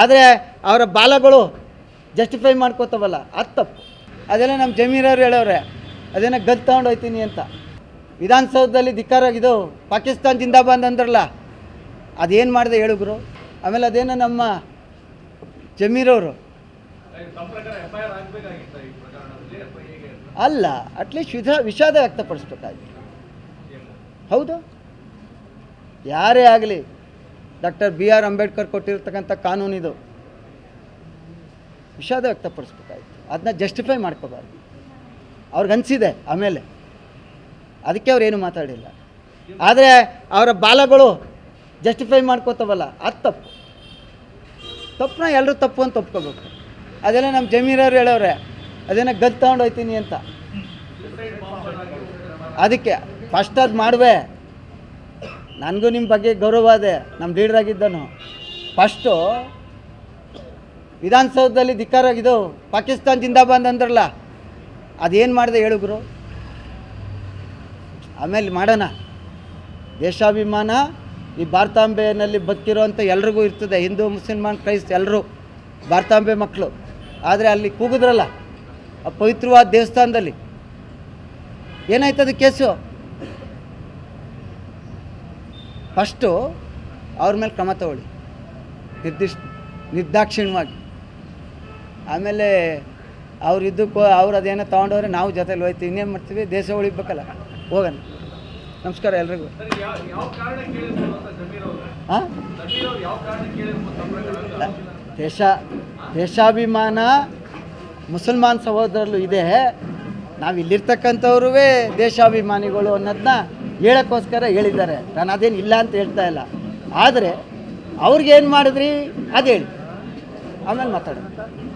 ಆದರೆ ಅವರ ಬಾಲಗಳು ಜಸ್ಟಿಫೈ ಮಾಡ್ಕೋತವಲ್ಲ, ಅದು ತಪ್ಪು. ಅದೆಲ್ಲ ನಮ್ಮ ಜಮೀರವ್ರು ಹೇಳೋರೆ ಅದೇನೋ ಗದ್ದು ತಗೊಂಡು ಹೋಯ್ತೀನಿ ಅಂತ. ವಿಧಾನಸೌಧದಲ್ಲಿ ಇದು ಪಾಕಿಸ್ತಾನ್ ಜಿಂದಾಬಾದ್ ಅಂದ್ರಲ್ಲ, ಅದೇನು ಮಾಡಿದೆ ಹೇಳಿದ್ರು ಆಮೇಲೆ ಅದೇನೋ ನಮ್ಮ ಜಮೀರವರು. ಅಲ್ಲ ಅಟ್ಲೀಸ್ಟ್ ವಿಧ ವಿಷಾದ ವ್ಯಕ್ತಪಡಿಸ್ಬೇಕಾಗಿತ್ತು ಹೌದು. ಯಾರೇ ಆಗಲಿ ಡಾಕ್ಟರ್ ಬಿ ಆರ್ ಅಂಬೇಡ್ಕರ್ ಕೊಟ್ಟಿರ್ತಕ್ಕಂಥ ಕಾನೂನಿದು ವಿಷಾದ ವ್ಯಕ್ತಪಡಿಸ್ಬೇಕಾಗಿತ್ತು ಅದನ್ನ ಜಸ್ಟಿಫೈ ಮಾಡ್ಕೋಬಾರ್ದು. ಅವ್ರಿಗೆ ಅನಿಸಿದೆ ಆಮೇಲೆ. ಅದಕ್ಕೆ ಅವ್ರೇನು ಮಾತಾಡಿಲ್ಲ. ಆದರೆ ಅವರ ಬಾಲಗಳು ಜಸ್ಟಿಫೈ ಮಾಡ್ಕೋತವಲ್ಲ, ಅದು ತಪ್ಪು. ತಪ್ಪನ್ನ ಎಲ್ಲರೂ ತಪ್ಪು ಅಂತ ಒಪ್ಕೋಬೇಕು. ಅದೆಲ್ಲ ನಮ್ಮ ಜಮೀರವ್ರು ಹೇಳೋರೆ ಅದೇನೋ ಗದ್ದು ತೊಗೊಂಡೋಯ್ತೀನಿ ಅಂತ. ಅದಕ್ಕೆ ಫಸ್ಟ್ ಅದು ಮಾಡುವೆ. ನನಗೂ ನಿಮ್ಮ ಬಗ್ಗೆ ಗೌರವ ಇದೆ. ನಮ್ಮ ಲೀಡ್ರಾಗಿದ್ದನು ಫಸ್ಟು ವಿಧಾನಸೌಧದಲ್ಲಿ ಧಿಕ್ಕಾರ ಇದು ಪಾಕಿಸ್ತಾನ್ ಜಿಂದಾಬಾದ್ ಅಂದ್ರಲ್ಲ, ಅದೇನು ಮಾಡಿದೆ ಹೇಳುಗ್ರು ಆಮೇಲೆ ಮಾಡೋಣ. ದೇಶಾಭಿಮಾನ ಈ ಭಾರತಾಂಬೆಯಲ್ಲಿ ಬದುಕಿರೋಂಥ ಎಲ್ರಿಗೂ ಇರ್ತದೆ. ಹಿಂದೂ, ಮುಸಲ್ಮಾನ್ ಕ್ರೈಸ್ತ ಎಲ್ಲರೂ ಭಾರತಾಂಬೆ ಮಕ್ಕಳು ಆದರೆ ಅಲ್ಲಿ ಕೂಗಿದ್ರಲ್ಲ, ಆ ಪವಿತ್ರವಾದ ದೇವಸ್ಥಾನದಲ್ಲಿ. ಏನಾಯ್ತದ ಕೇಸು? ಫಸ್ಟು ಅವ್ರ ಮೇಲೆ ಕ್ರಮ ತಗೊಳ್ಳಿ. ನಿರ್ದಿಷ್ಟ ನಿರ್ದಾಕ್ಷಿಣ್ಯವಾಗಿ. ಆಮೇಲೆ ಅವ್ರು ಇದಕ್ಕೂ ಅವ್ರು ಅದೇನೋ ತೊಗೊಂಡವ್ರೆ ನಾವು ಜೊತೆಲಿ ಹೋಯ್ತೀವಿ ಇನ್ನೇನು ಮಾಡ್ತೀವಿ? ದೇಶ ಉಳಿಬೇಕಲ್ಲ. ಹೋಗೋಣ. ನಮಸ್ಕಾರ ಎಲ್ರಿಗೂ. ಹಾಂ ದೇಶ ದೇಶಾಭಿಮಾನ ಮುಸಲ್ಮಾನ್ ಸಹೋದರಲ್ಲೂ ಇದೆ. ನಾವು ಇಲ್ಲಿರ್ತಕ್ಕಂಥವ್ರೂ ದೇಶಾಭಿಮಾನಿಗಳು ಅನ್ನೋದನ್ನ ಹೇಳೋಕ್ಕೋಸ್ಕರ ಹೇಳಿದ್ದಾರೆ. ನಾನು ಅದೇನು ಇಲ್ಲ ಅಂತ ಹೇಳ್ತಾ ಇಲ್ಲ. ಆದರೆ ಅವ್ರಿಗೇನು ಮಾಡಿದ್ರಿ? ಅದು ಹೇಳಿ. ಆಮೇಲೆ ಮಾತಾಡೋಣ.